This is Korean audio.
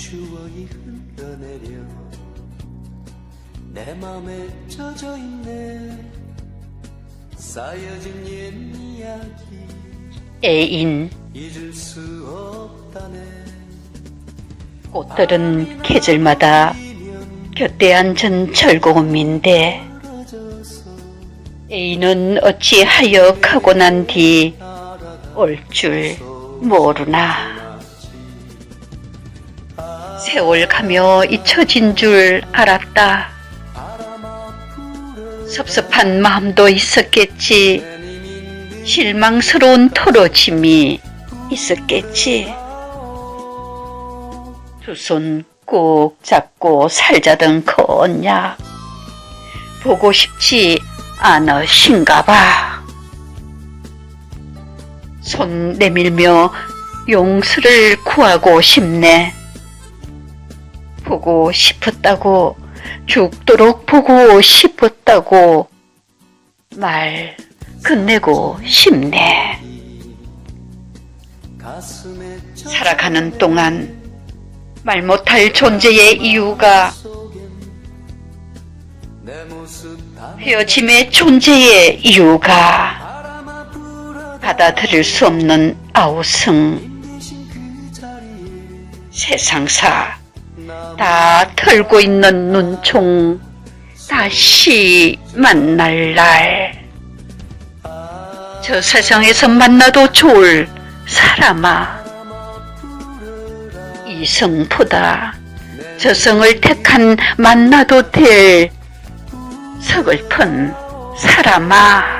추억이 흘러내려 내 맘에 젖어 있네. 쌓여진 옛 이야기 애인. 잊을 수 없다네. 꽃들은 계절마다 곁에 앉은 떨어져서 애인은 어찌하여 가고 난 뒤 올 줄 모르나 세월 가며 잊혀진 줄 알았다 섭섭한 마음도 있었겠지 실망스러운 털어짐이 있었겠지 두 손 꼭 잡고 살자던 그 언약 보고 싶지 않으신가 봐. 손 내밀며 용서를 구하고 싶네. 보고 싶었다고, 죽도록 보고 싶었다고 말 끝내고 싶네. 살아가는 동안 말 못할 존재의 이유가 헤어짐의 존재의 이유가 받아들일 수 없는 아우성 세상사 다 털고 있는 눈총 다시 만날 날. 저 세상에서 만나도 좋을 사람아. 이성보다. 저성을 택한 만나도 될 서글픈 사람아